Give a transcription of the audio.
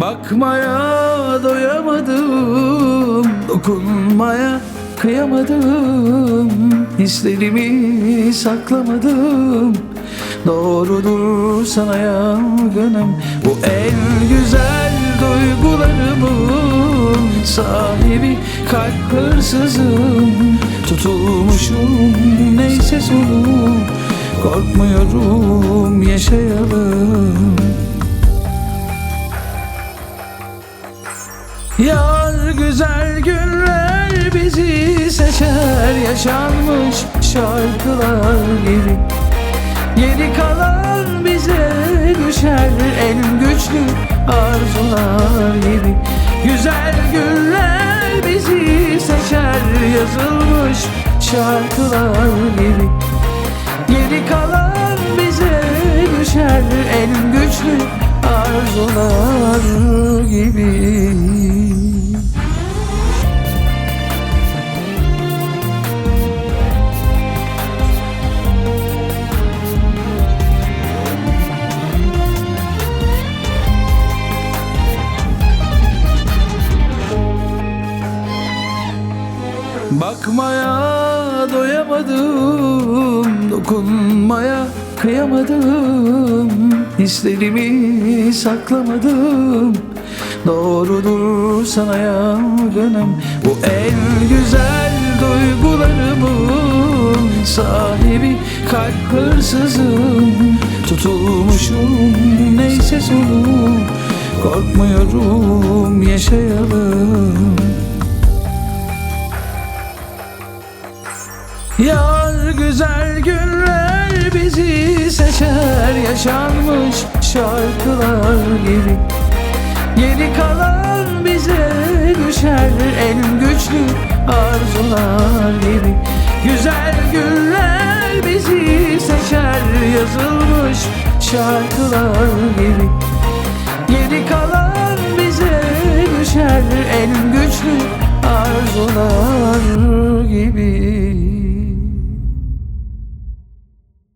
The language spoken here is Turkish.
Bakmaya doyamadım Dokunmaya kıyamadım. Hislerimi saklamadım. Doğrudur sana yangınım. Bu en güzel duygularımın Sahibi kalp hırsızım. Tutulmuşum neyse sonu Korkmuyorum yaşayalım Yaşanmış şarkılar gibi. Geri kalan bize düşer En güçlü arzular gibi. Güzel günler bizi seçer Yazılmış şarkılar gibi. Geri kalan bize düşer En güçlü arzular gibi Bakmaya doyamadım Dokunmaya kıyamadım. Hislerimi saklamadım. Doğrudur sana yangınım. Bu en güzel duygularımın Sahibi kalp hırsızım. Tutulmuşum neyse sonu Korkmuyorum yaşayalım Yar güzel günler bizi seçer Yaşanmış şarkılar gibi. Geri kalan bize düşer En güçlü arzular gibi. Güzel günler bizi seçer Yazılmış şarkılar gibi